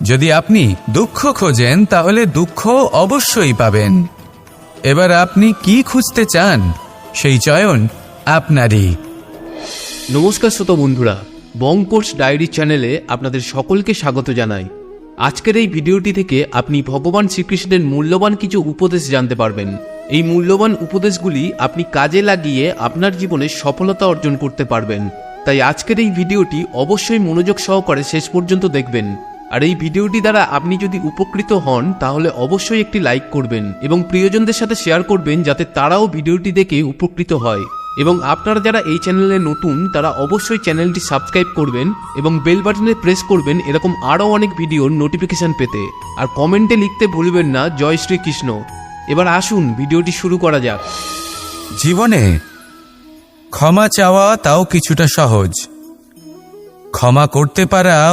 যদি আপনি দুঃখ খোঁজেন, তাহলে দুঃখ অবশ্যই পাবেন। এবার আপনি কি খুঁজতে চান? সেই চয়ন আপনারই। নমস্কার শ্রোত বন্ধুরা বঙ্কোর্স ডায়েরি চ্যানেলে আপনাদের সকলকে স্বাগত জানাই। আজকের এই ভিডিওটি থেকে আপনি ভগবান শ্রীকৃষ্ণের মূল্যবান কিছু উপদেশ জানতে পারবেন। এই মূল্যবান উপদেশগুলি আপনি কাজে লাগিয়ে আপনার জীবনে সফলতা অর্জন করতে পারবেন। তাই আজকের এই ভিডিওটি অবশ্যই মনোযোগ সহকারে শেষ পর্যন্ত দেখবেন। আর এই ভিডিওটি দ্বারা আপনি যদি উপকৃত হন, তাহলে অবশ্যই একটি লাইক করবেন এবং প্রিয়জনদের সাথে শেয়ার করবেন যাতে তারাও ভিডিওটি দেখে উপকৃত হয়। এবং আপনারা যারা এই চ্যানেলে নতুন, তারা অবশ্যই চ্যানেলটি সাবস্ক্রাইব করবেন এবং বেল বাটনে প্রেস করবেন এরকম আরও অনেক ভিডিওর নোটিফিকেশান পেতে। আর কমেন্টে লিখতে ভুলবেন না, জয় শ্রীকৃষ্ণ। এবার আসুন, ভিডিওটি শুরু করা যাক। জীবনে ক্ষমা চাওয়া তাও কিছুটা সহজ। ক্ষমা করতে পারা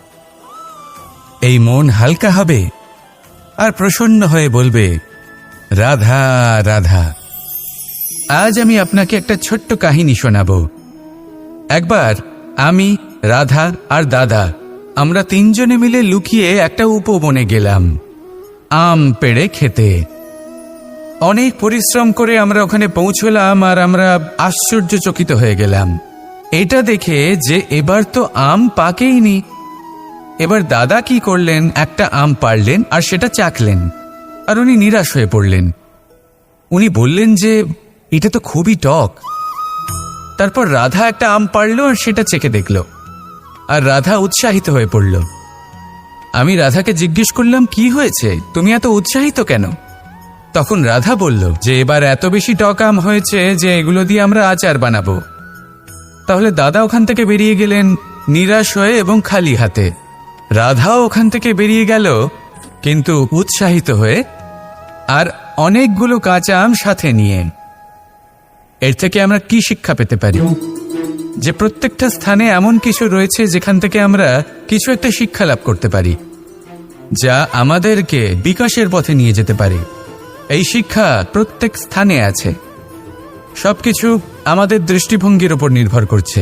এই মন হালকা হবে। আর প্রসন্ন হয়ে বলবে, রাধা রাধা, আজ আমি আপনাকে একটা ছোট্ট কাহিনী শোনাব। একবার আমি, রাধা আর দাদা, আমরা তিনজনে মিলে লুকিয়ে একটা উপবনে গেলাম, আম পেড়ে খেতে। অনেক পরিশ্রম করে আমরা ওখানে পৌঁছলাম আর আমরা আশ্চর্যচকিত হয়ে গেলাম। এটা দেখে যে এবার তো আম পাকেইনি এবার দাদা কি করলেন? একটা আম পারলেন আর সেটা চাকলেন। আর উনি নিরাশ হয়ে পড়লেন। উনি বললেন যে, এটা তো খুবই টক। তারপর রাধা একটা আম পারল আর সেটা চেখে দেখল। আর রাধা উৎসাহিত হয়ে পড়ল। আমি রাধাকে জিজ্ঞেস করলাম, কি হয়েছে? তুমি এত উৎসাহিত কেন? তখন রাধা বলল, যে এবার এত বেশি টক আম হয়েছে যে এগুলো দিয়ে আমরা আচার বানাবো। তাহলে দাদা ওখান থেকে বেরিয়ে গেলেন, নিরাশ হয়ে এবং খালি হাতে। রাধাও ওখান থেকে বেরিয়ে গেল, কিন্তু উৎসাহিত হয়ে আর অনেকগুলো কাঁচা আম সাথে নিয়ে। এর থেকে আমরা কি শিক্ষা পেতে পারি? যে প্রত্যেকটা স্থানে এমন কিছু রয়েছে যেখান থেকে আমরা কিছু একটা শিক্ষা লাভ করতে পারি, যা আমাদেরকে বিকাশের পথে নিয়ে যেতে পারে। এই শিক্ষা প্রত্যেক স্থানে আছে। সবকিছু আমাদের দৃষ্টিভঙ্গির উপর নির্ভর করছে।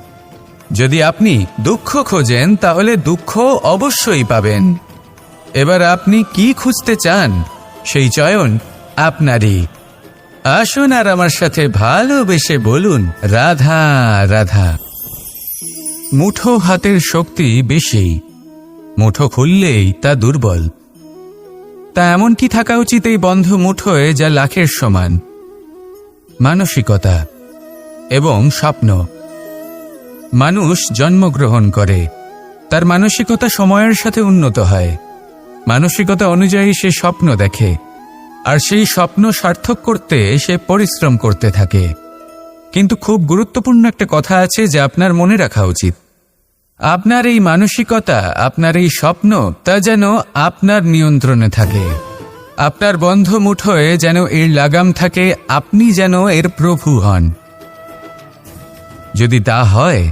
যদি আপনি দুঃখ খোঁজেন, তাহলে দুঃখ অবশ্যই পাবেন। এবার আপনি কি খুঁজতে চান? সেই চয়ন আপনারই। আসুন আর আমার সাথে ভালোবেসে বলুন, রাধা রাধা। মুঠো হাতের শক্তি বেশি। মুঠো খুললেই তা দুর্বল। তা এমন কি থাকা উচিত এই বন্ধ মুঠোয় যা লাখের সমান? মানসিকতা এবং স্বপ্ন। মানুষ জন্মগ্রহণ করে। তার মানসিকতা সময়ের সাথে উন্নত হয়। মানসিকতা অনুযায়ী সে স্বপ্ন দেখে। আর সেই স্বপ্ন সার্থক করতে সে পরিশ্রম করতে থাকে। কিন্তু খুব গুরুত্বপূর্ণ একটা কথা আছে যে আপনার মনে রাখা উচিত। আপনার এই মানসিকতা, আপনার এই স্বপ্ন, তা যেন আপনার নিয়ন্ত্রণে থাকে। আপনার বন্ধ মুঠোয় যেন এর লাগাম থাকে, আপনি যেন এর প্রভু হন। যদি তা হয়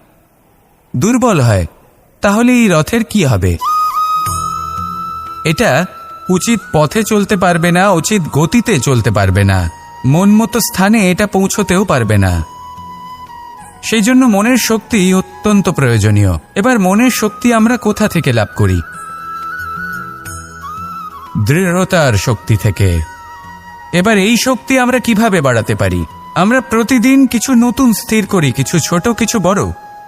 দুর্বল হয়, তাহলে এই রথের কি হবে? এটা উচিত পথে চলতে পারবে না, উচিত গতিতে চলতে পারবে না। মন মতো স্থানে এটা পৌঁছতেও পারবে না। সেই জন্য মনের শক্তি অত্যন্ত প্রয়োজনীয়। এবার মনের শক্তি আমরা কোথা থেকে লাভ করি? দৃঢ়তার শক্তি থেকে। এবার এই শক্তি আমরা কীভাবে বাড়াতে পারি? আমরা প্রতিদিন কিছু নতুন স্থির করি, কিছু ছোট, কিছু বড়।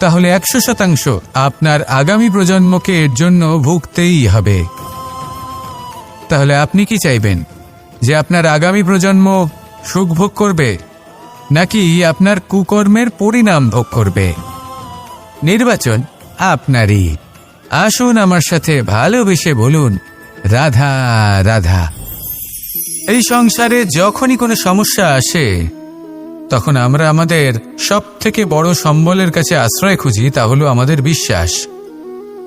তাহলে একশো শতাংশ আপনার আগামী প্রজন্মকে এর জন্য ভুগতেই হবে। তাহলে আপনি কি চাইবেন? যে আপনার আগামী প্রজন্ম সুখ ভোগ করবে, নাকি আপনার কুকর্মের পরিণাম ভোগ করবে? নির্বাচন আপনারই। আসুন আমার সাথে ভালোবেসে বলুন, রাধা রাধা। এই সংসারে যখনই কোনো সমস্যা আসে তখন আমরা আমাদের সব থেকে বড় সম্বলের কাছে আশ্রয় খুঁজি, তা হলো আমাদের বিশ্বাস।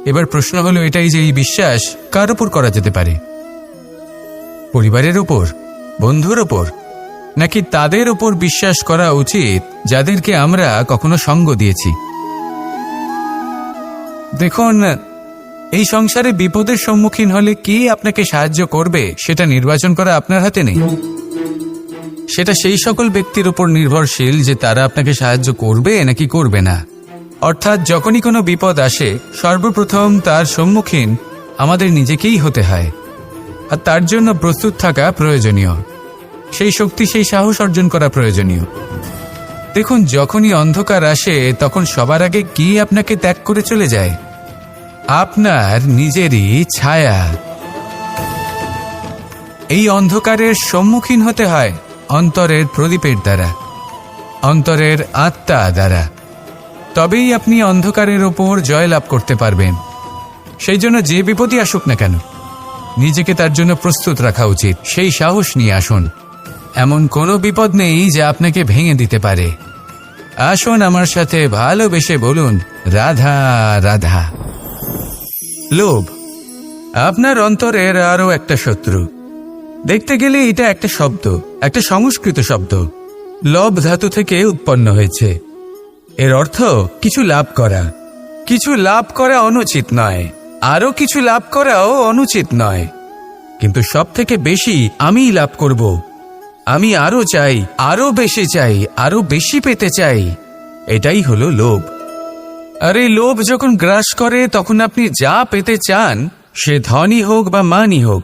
এবার প্রশ্ন হলো এটাই যে এই বিশ্বাস কার উপর করা যেতে পারে? পরিবারের উপর? বন্ধুর ওপর নাকি তাদের ওপর বিশ্বাস করা উচিত যাদেরকে আমরা কখনো সঙ্গ দিয়েছি? দেখুন, এই সংসারে বিপদের সম্মুখীন হলে কে আপনাকে সাহায্য করবে সেটা নির্বাচন করা আপনার হাতে নেই। সেটা সেই সকল ব্যক্তির উপর নির্ভরশীল যে তারা আপনাকে সাহায্য করবে নাকি করবে না। অর্থাৎ যখনই কোনো বিপদ আসে, সর্বপ্রথম তার সম্মুখীন আমাদের নিজেকেই হতে হয়। আর তার জন্য প্রস্তুত থাকা প্রয়োজনীয়। সেই শক্তি, সেই সাহস অর্জন করা প্রয়োজনীয়। দেখুন, যখনই অন্ধকার আসে, তখন সবার আগে কি আপনাকে ত্যাগ করে চলে যায়? আপনার নিজেরই ছায়া। এই অন্ধকারের সম্মুখীন হতে হয়। অন্তরের প্রদীপের দ্বারা, অন্তরের আত্মা দ্বারা। তবেই আপনি অন্ধকারের ওপর জয়লাভ করতে পারবেন। সেই জন্য যে বিপদই আসুক না কেন, নিজেকে তার জন্য প্রস্তুত রাখা উচিত। সেই সাহস নিয়ে আসুন। এমন কোনো বিপদ নেই যা আপনাকে ভেঙে দিতে পারে। আসুন আমার সাথে ভালোবেসে বলুন, রাধা রাধা। লোভ, আপনার অন্তরের আরও একটা শত্রু। দেখতে গেলে এটা একটা শব্দ, একটা সংস্কৃত শব্দ। লব ধাতু থেকে উৎপন্ন হয়েছে। এর অর্থ কিছু লাভ করা। কিছু লাভ করা অনুচিত নয়। আরও কিছু লাভ করাও অনুচিত নয়। কিন্তু সব থেকে বেশি আমিই লাভ করব। আমি আরও চাই আরও বেশি চাই আরও বেশি পেতে চাই। এটাই হলো লোভ। আর এই লোভ যখন গ্রাস করে, তখন আপনি যা পেতে চান, সে ধনই হোক বা মানই হোক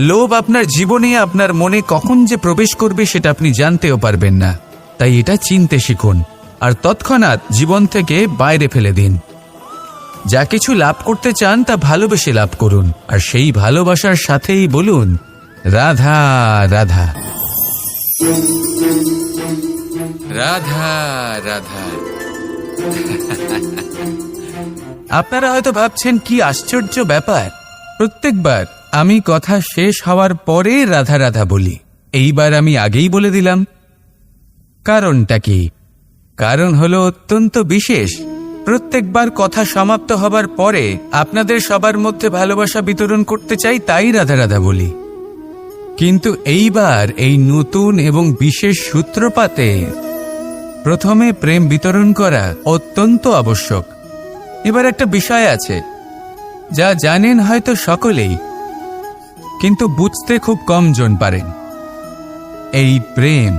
লোভ আপনার জীবনে, আপনার মনে কখন যে প্রবেশ করবে সেটা আপনি জানতেও পারবেন না। তাই এটা চিনতে শিখুন আর তৎক্ষণাৎ জীবন থেকে বাইরে ফেলে দিন। যা কিছু লাভ করতে চান তা ভালোবেসে লাভ করুন আর সেই ভালোবাসার সাথেই বলুন, রাধা রাধা। রাধা রাধা। আপনারা হয়তো ভাবছেন, কি আশ্চর্য ব্যাপার। প্রত্যেকবার আমি কথা শেষ হওয়ার পরে রাধা রাধা বলি, এইবার আমি আগেই বলে দিলাম। কারণটা কি? কারণ হলো অত্যন্ত বিশেষ। প্রত্যেকবার কথা সমাপ্ত হবার পরে আপনাদের সবার মধ্যে ভালোবাসা বিতরণ করতে চাই তাই রাধা রাধা বলি। কিন্তু এইবার এই নতুন এবং বিশেষ সূত্রপাতে প্রথমে প্রেম বিতরণ করা অত্যন্ত আবশ্যক। এবার একটা বিষয় আছে। যা জানেন হয়তো সকলেই কিন্তু বুঝতে খুব কম জন পারেন। এই প্রেম,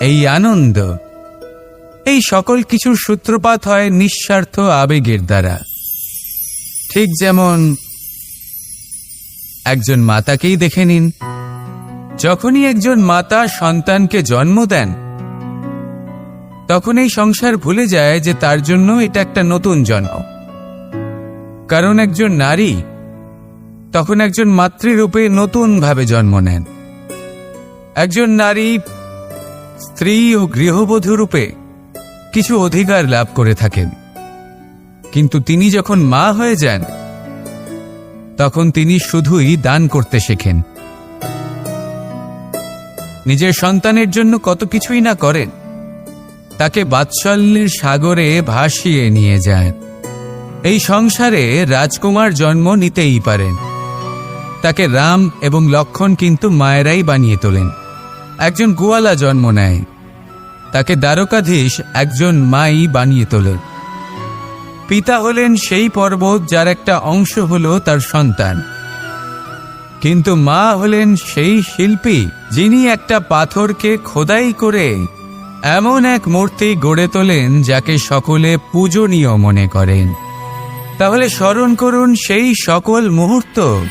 এই আনন্দ, এই সকল কিছুর সূত্রপাত হয় নিঃস্বার্থ আবেগের দ্বারা। ঠিক যেমন একজন মাতাকেই দেখে নিন, যখনই একজন মাতা সন্তানকে জন্ম দেন তখন এই সংসার ভুলে যায় যে তার জন্য এটা একটা নতুন জন্ম। কারণ একজন নারী তখন একজন মাতৃরূপে নতুনভাবে জন্ম নেন। একজন নারী স্ত্রী ও গৃহবধূ রূপে কিছু অধিকার লাভ করে থাকেন। কিন্তু তিনি যখন মা হয়ে যান, তখন তিনি শুধুই দান করতে শেখেন। নিজের সন্তানের জন্য কত কিছুই না করেন, তাকে বাৎসল্যের সাগরে ভাসিয়ে নিয়ে যায় এই সংসারে রাজকুমার জন্ম নিতেই পারেন। তাকে রাম এবং লক্ষণ কিন্তু মায়েরাই বানিয়ে তোলেন। একজন গোয়ালা জন্ম নেয়। তাকে দ্বারকাধীশ একজন মাই বানিয়ে তোলেন পিতা হলেন সেই পর্বত যার একটা অংশ হল তার সন্তান। কিন্তু মা হলেন সেই শিল্পী যিনি একটা পাথরকে খোদাই করে এমন এক মূর্তি গড়ে তোলেন যাকে সকলে পূজনীয় মনে করেন। তাহলে স্মরণ করুন সেই সকল মুহূর্ত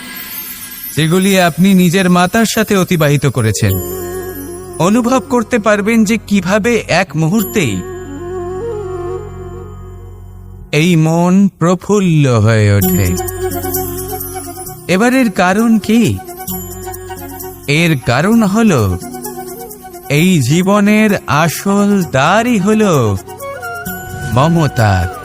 যেগুলি আপনি নিজের মাতার সাথে অতিবাহিত করেছেন। অনুভব করতে পারবেন যে কীভাবে এক মুহূর্তেই এই মন প্রফুল্ল হয়ে ওঠে। এবারের কারণ কি? এর কারণ হল, এই জীবনের আসল দ্বারই হল মমতা।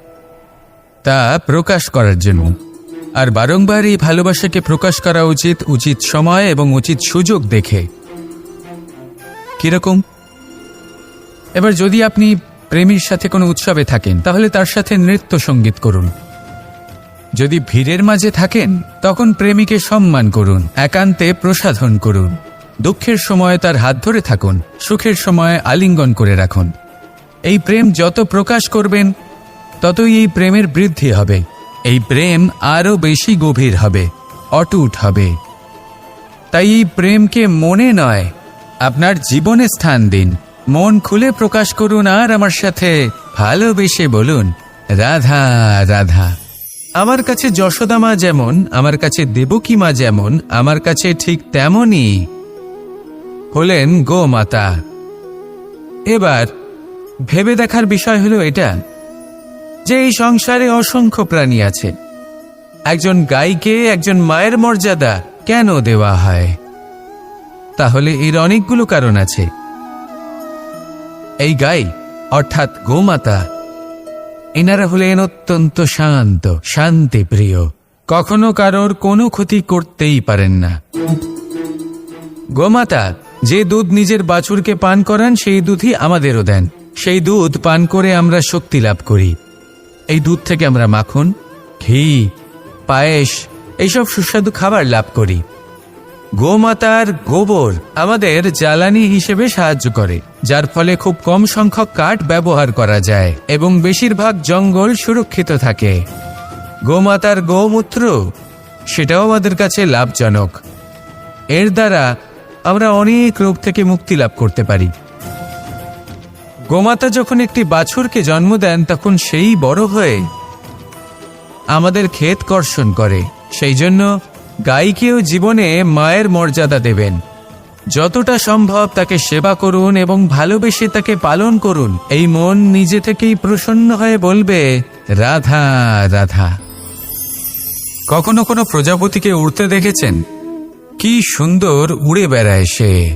তা প্রকাশ করার জন্য। আর বারংবার এই ভালোবাসাকে প্রকাশ করা উচিত উচিত সময় এবং উচিত সুযোগ দেখে। কীরকম? এবার যদি আপনি প্রেমীর সাথে কোনো উৎসবে থাকেন, তাহলে তার সাথে নৃত্য সংগীত করুন। যদি ভিড়ের মাঝে থাকেন, তখন প্রেমীকে সম্মান করুন, একান্তে প্রসাধন করুন। দুঃখের সময় তার হাত ধরে থাকুন, সুখের সময় আলিঙ্গন করে রাখুন। এই প্রেম যত প্রকাশ করবেন ততই এই প্রেমের বৃদ্ধি হবে। এই প্রেম আরও বেশি গভীর হবে, অটুট হবে। তাই এই প্রেমকে মনে নয়, আপনার জীবনে স্থান দিন। মন খুলে প্রকাশ করুন আর আমার সাথে ভালোবেসে বলুন, রাধা রাধা। আমার কাছে যশোদা মা যেমন, আমার কাছে দেবকী মা যেমন, আমার কাছে ঠিক তেমনই হলেন গোমাতা। এবার ভেবে দেখার বিষয় হলো এটা যে এই সংসারে অসংখ্য প্রাণী আছে। একজন গাইকে একজন মায়ের মর্যাদা কেন দেওয়া হয়? তাহলে এর অনেকগুলো কারণ আছে। এই গাই, অর্থাৎ গোমাতা, এনারা হলেন অত্যন্ত শান্ত, শান্তি প্রিয়। কখনো কারোর কোনো ক্ষতি করতেই পারেন না। গোমাতা, যে দুধ নিজের বাছুরকে পান করান, সেই দুধই আমাদেরও দেন। সেই দুধ পান করে আমরা শক্তি লাভ করি। এই দুধ থেকে আমরা মাখন, ঘি, পায়েস, এইসব সুস্বাদু খাবার লাভ করি। গোমাতার গোবর আমাদের জ্বালানি হিসেবে সাহায্য করে, যার ফলে খুব কম সংখ্যক কাঠ ব্যবহার করা যায় এবং বেশিরভাগ জঙ্গল সুরক্ষিত থাকে। গোমাতার গোমূত্র, সেটাও আমাদের কাছে লাভজনক। এর দ্বারা আমরা অনেক রোগ থেকে মুক্তি লাভ করতে পারি। গোমাতা যখন একটি বাছুরকে জন্ম দেন, তখন সেই বড় হয়ে আমাদের ক্ষেত কর্ষণ করে। সেই জন্য গাইকেও জীবনে মায়ের মর্যাদা দেবেন। যতটা সম্ভব তাকে সেবা করুন এবং ভালোবেসে তাকে পালন করুন। এই মন নিজে থেকেই প্রসন্ন হয়ে বলবে, রাধা রাধা। কখনো কোনো প্রজাপতিকে উড়তে দেখেছেন? কি সুন্দর উড়ে বেড়ায় সে।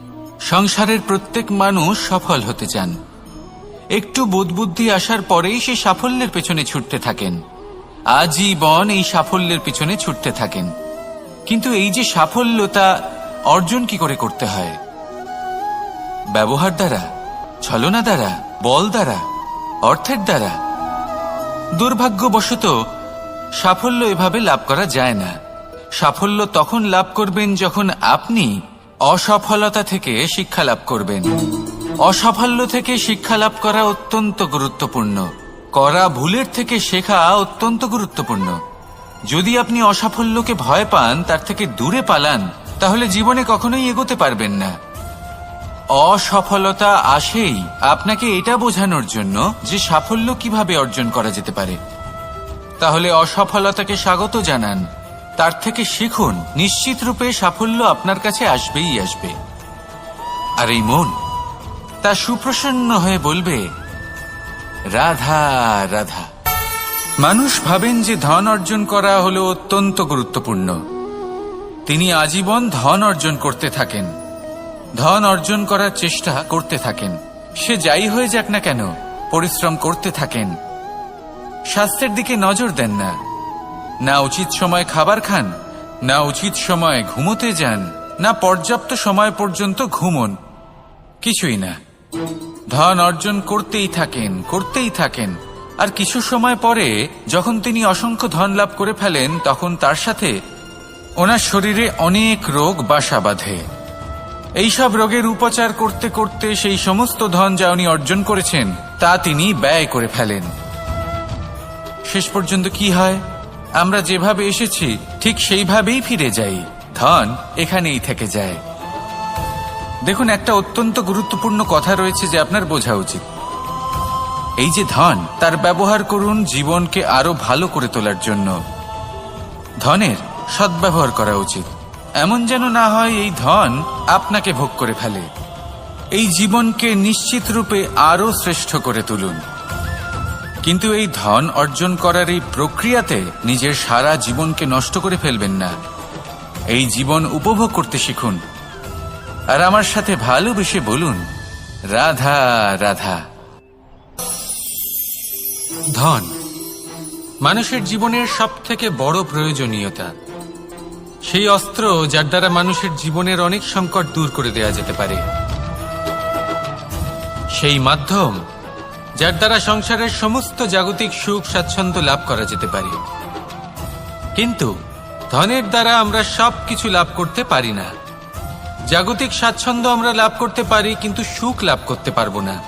সংসারের প্রত্যেক মানুষ সফল হতে চান। একটু বোধবুদ্ধি আসার পরেই সে সাফল্যের পেছনে ছুটতে থাকেন। আজীবন এই সাফল্যের পিছনে ছুটতে থাকেন। কিন্তু এই যে সাফল্য তা অর্জন কি করে করতে হয়? ব্যবহার দ্বারা, ছলনা দ্বারা, বল দ্বারা, অর্থের দ্বারা? দুর্ভাগ্যবশত, সাফল্য এভাবে লাভ করা যায় না। সাফল্য তখন লাভ করবেন যখন আপনি অসফলতা থেকে শিক্ষা লাভ করবেন। অসাফল্য থেকে শিক্ষা লাভ করা অত্যন্ত গুরুত্বপূর্ণ। করা ভুলের থেকে শেখা অত্যন্ত গুরুত্বপূর্ণ। যদি আপনি অসাফল্যকে ভয় পান, তার থেকে দূরে পালান, তাহলে জীবনে কখনোই এগোতে পারবেন না। অসফলতা আসেই আপনাকে এটা বোঝানোর জন্য যে সাফল্য কীভাবে অর্জন করা যেতে পারে। তাহলে অসফলতাকে স্বাগত জানান। তার থেকে শিখুন, নিশ্চিত রূপে সাফল্য আপনার কাছে আসবেই আসবে। আর এই মন, তা সুপ্রসন্ন হয়ে বলবে, রাধা রাধা। মানুষ ভাবেন যে ধন অর্জন করা হলো অত্যন্ত গুরুত্বপূর্ণ। তিনি আজীবন ধন অর্জন করতে থাকেন। ধন অর্জন করার চেষ্টা করতে থাকেন। সে যাই হয়ে যাক না কেন, পরিশ্রম করতে থাকেন। স্বাস্থ্যের দিকে নজর দেন না। না উচিত সময় খাবার খান, না উচিত সময় ঘুমোতে যান, না পর্যাপ্ত সময় পর্যন্ত ঘুমন। কিছুই না। ধন অর্জন করতেই থাকেন করতেই থাকেন। আর কিছু সময় পরে যখন তিনি অসংখ্য ধন লাভ করে ফেলেন, তখন তার সাথে ওনার শরীরে অনেক রোগ বাসা বাঁধে। এইসব রোগের উপচার করতে করতে সেই সমস্ত ধন যা উনি অর্জন করেছেন, তা তিনি ব্যয় করে ফেলেন। শেষ পর্যন্ত কি হয়? আমরা যেভাবে এসেছি, ঠিক সেইভাবেই ফিরে যাই। ধন এখানেই থেকে যায়। দেখুন, একটা অত্যন্ত গুরুত্বপূর্ণ কথা রয়েছে যে আপনার বোঝা উচিত। এই যে ধন, তার ব্যবহার করুন জীবনকে আরও ভালো করে তোলার জন্য। ধনের সদ্ব্যবহার করা উচিত। এমন যেন না হয় এই ধন আপনাকে ভোগ করে ফেলে। এই জীবনকে নিশ্চিত রূপে আরও শ্রেষ্ঠ করে তুলুন। কিন্তু এই ধন অর্জন করার এই প্রক্রিয়াতে নিজের সারা জীবনকে নষ্ট করে ফেলবেন না। এই জীবন উপভোগ করতে শিখুন। আর আমার সাথে ভালোবেসে বলুন, রাধা রাধা। ধন, মানুষের জীবনের সব থেকে বড় প্রয়োজনীয়তা। সেই অস্ত্র যার দ্বারা মানুষের জীবনের অনেক সংকট দূর করে দেয়া যেতে পারে। সেই মাধ্যম যার দ্বারা সংসারের সমস্ত জাগতিক সুখ স্বাচ্ছন্দ্য লাভ করা যেতে পারে। কিন্তু ধনের দ্বারা আমরা সব কিছু লাভ করতে পারি না। জাগতিক স্বাচ্ছন্দ্য আমরা লাভ করতে পারি, কিন্তু সুখ লাভ করতে পারব না।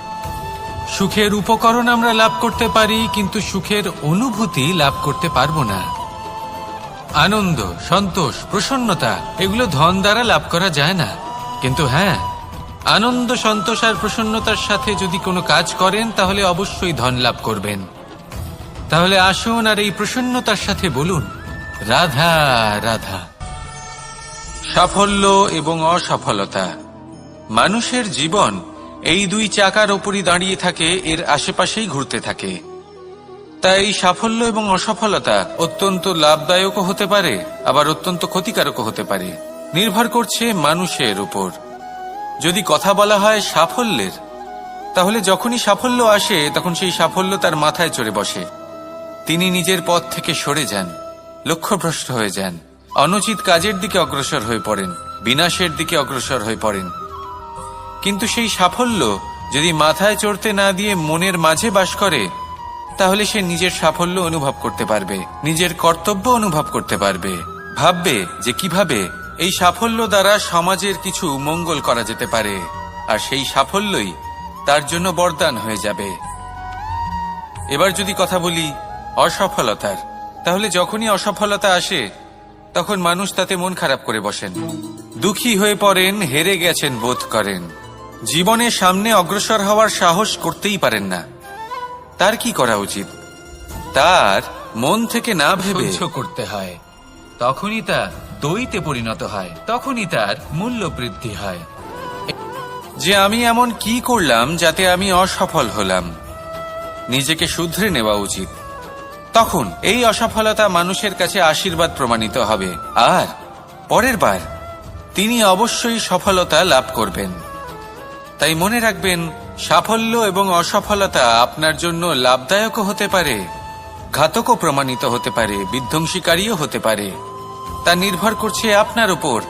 সুখের উপকরণ আমরা লাভ করতে পারি, কিন্তু সুখের অনুভূতি লাভ করতে পারব না। আনন্দ, সন্তোষ, প্রসন্নতা, এগুলো ধন দ্বারা লাভ করা যায় না। কিন্তু হ্যাঁ আনন্দ সন্তোষ আর প্রসন্নতার সাথে যদি কোনো কাজ করেন, তাহলে অবশ্যই ধন লাভ করবেন। তাহলে আসুন আর এই প্রসন্নতার সাথে বলুন, রাধা রাধা। সাফল্য এবং অসফলতা। মানুষের জীবন এই দুই চাকার ওপরই দাঁড়িয়ে থাকে, এর আশেপাশেই ঘুরতে থাকে। তাই সাফল্য এবং অসফলতা অত্যন্ত লাভদায়কও হতে পারে, আবার অত্যন্ত ক্ষতিকারকও হতে পারে। নির্ভর করছে মানুষের উপর। যদি কথা বলা হয় সাফল্যের, তাহলে যখনই সাফল্য আসে, তখন সেই সাফল্য তার মাথায় চড়ে বসে। তিনি নিজের পথ থেকে সরে যান, লক্ষ্যভ্রষ্ট হয়ে যান। অনুচিত কাজের দিকে অগ্রসর হয়ে পড়েন, বিনাশের দিকে অগ্রসর হয়ে পড়েন। কিন্তু সেই সাফল্য যদি মাথায় চড়তে না দিয়ে মনের মাঝে বাস করে, তাহলে সে নিজের সাফল্য অনুভব করতে পারবে, নিজের কর্তব্য অনুভব করতে পারবে। ভাববে যে কীভাবে এই সাফল্য দ্বারা সমাজের কিছু মঙ্গল করা যেতে পারে, আর সেই সাফল্যই তার জন্য বরদান হয়ে যাবে। এবার যদি কথা বলি অসফলতার, তাহলে যখনই অসফলতা আসে, তখন মানুষ তাতে মন খারাপ করে বসেন। দুঃখী হয়ে পড়েন, হেরে গেছেন বোধ করেন। জীবনে সামনে অগ্রসর হওয়ার সাহস করতেই পারেন না। তার কি করা উচিত? তার মন থেকে না ভেবে করতে হয়। তখনই তা দইতে পরিণত হয়, তখনই তার মূল্য বৃদ্ধি হয়। যে আমি এমন কি করলাম যাতে আমি অসফল হলাম? নিজেকে শুধরে নেওয়া উচিত। তখন এই অসফলতা মানুষের কাছে আশীর্বাদ প্রমাণিত হবে। আর, পরের বার, তিনি অবশ্যই সফলতা লাভ করবেন। তাই মনে রাখবেন, সাফল্য এবং অসফলতা আপনার জন্য লাভদায়কও হতে পারে। ঘাতকও প্রমাণিত হতে পারে, বিধ্বংসীকারীও হতে পারে। তা নির্ভর করছে আপনার উপর।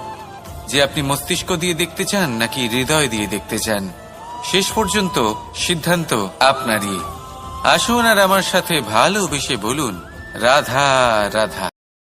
যে আপনি মস্তিষ্ক দিয়ে দেখতে চান নাকি হৃদয় দিয়ে দেখতে চান, শেষ পর্যন্ত সিদ্ধান্ত আপনারই। আসুন আর আমার সাথে ভালোবেসে বলুন। রাধা রাধা।